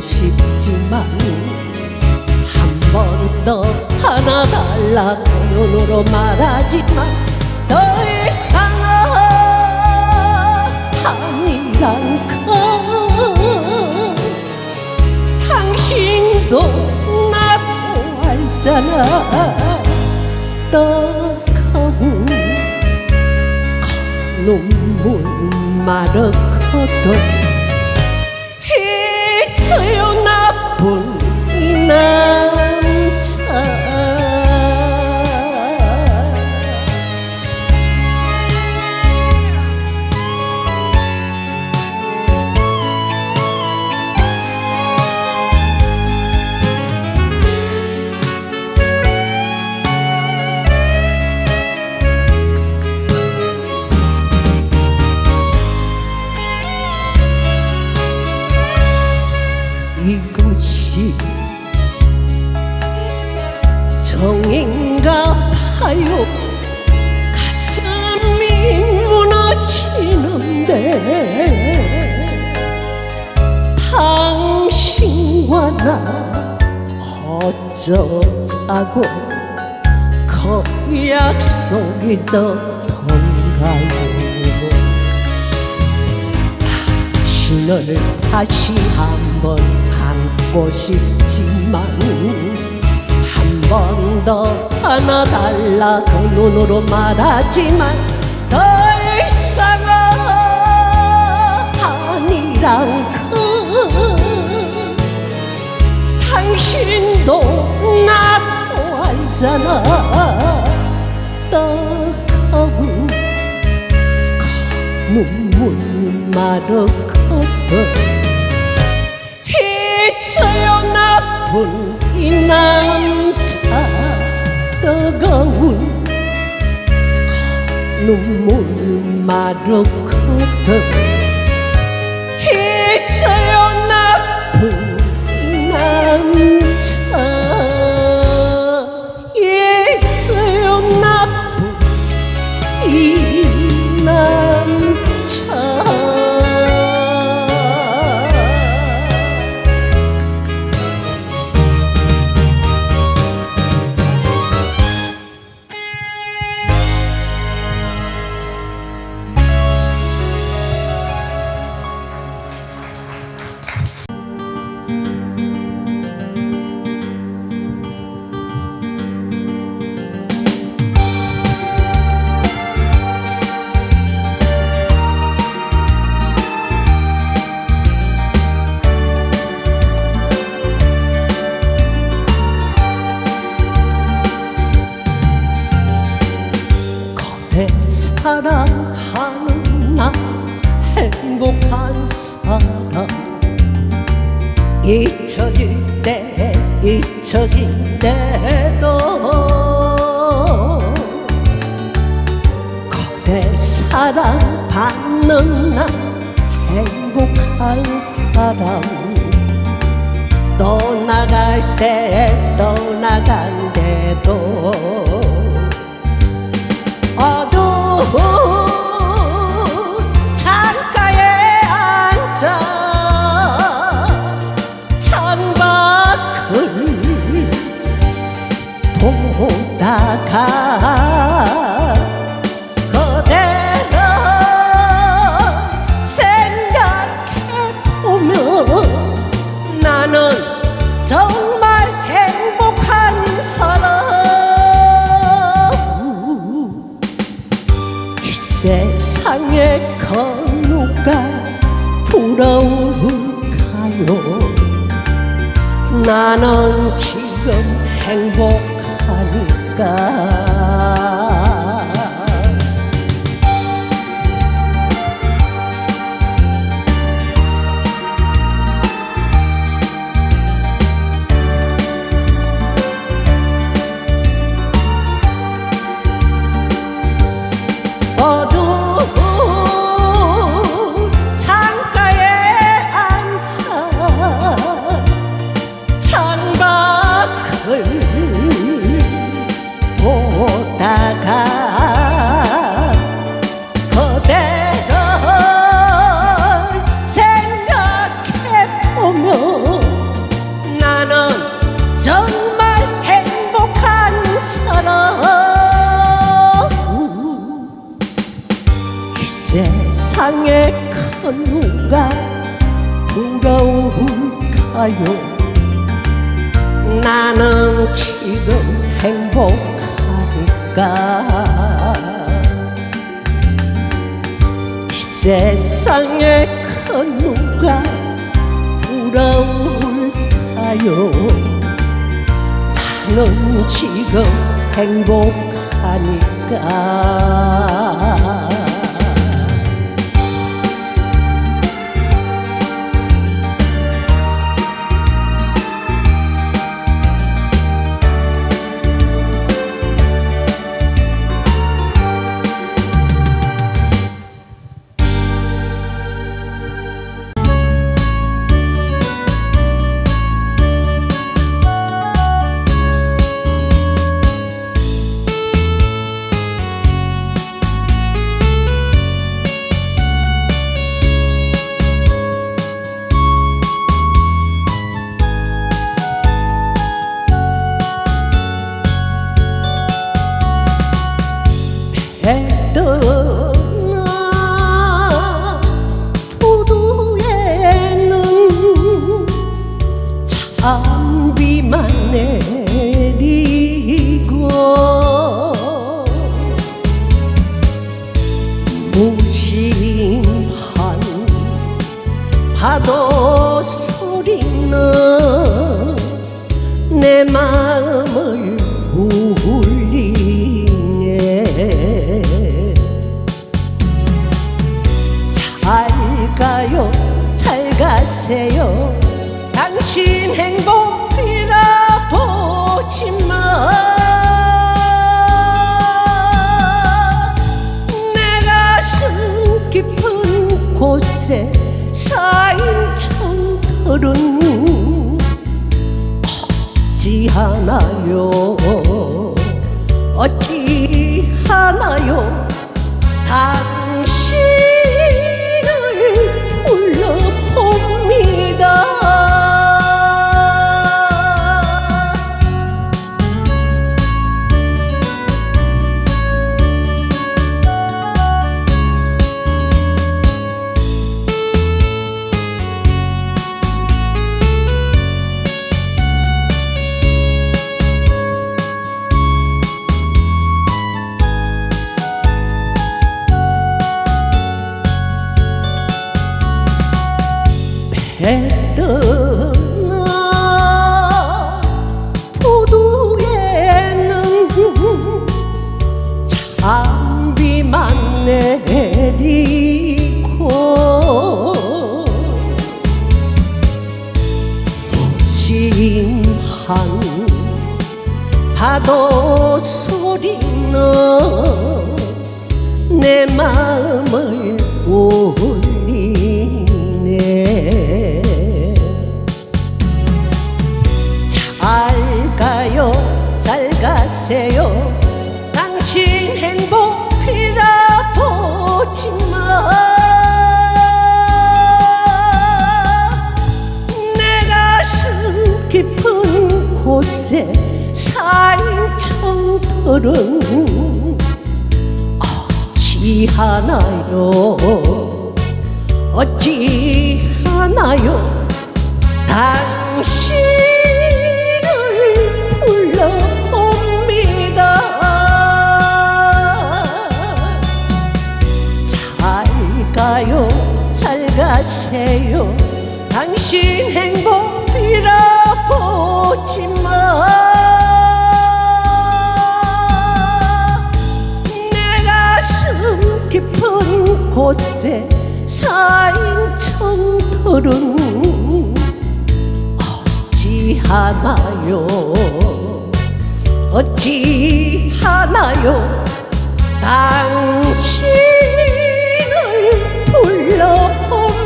싶지만 한 번 더 하나 달라고 눈으로 말하지만 더 이상은 아니란 건 당신도 나도 알잖아. 떡하고 눈물 마르거든 잊어요 나쁜 이 남자 것이 정인가 봐요. 가슴이 무너지는데 당신과 나 어쩌자고 그 약속이 졌던가요. 당신을 다시 한번 안고 싶지만 한 번 더 하나 달라 그 눈으로 말하지만 더 이상은 아니란 그 당신도 나도 알잖아. 떡하고 눈물 마르거든 잊어요 나쁜 이 남자 뜨거운 눈물 마르거든 잊어요 나쁜 이 남자. 잊어요 나쁜 이 남자 잊혀질 때 잊혀질 때도 그대 사랑 받는 나 행복한 사람. 떠나갈 때 떠나간대도 어두운 나는 지금 행복하니까 누가 부러울까요. 나는 지금 행복하니까. 이 세상에 그 누가 부러울까요. 나는 지금 행복하니까 찬비만 내리고 무심한 파도 소리는 내 마음을 곳에 쌓인 청털은 어찌 하나요? 어찌 하나요? 당신을 불러봅니다 배떠 청털은 어찌 하나요? 어찌 하나요? 당신을 불러봅니다. 잘 가요 잘 가세요. 당신 행복 빌어보지마 곳에 쌓인 청털은 어찌 하나요? 어찌 하나요? 당신을 불러봅니다.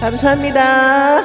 감사합니다.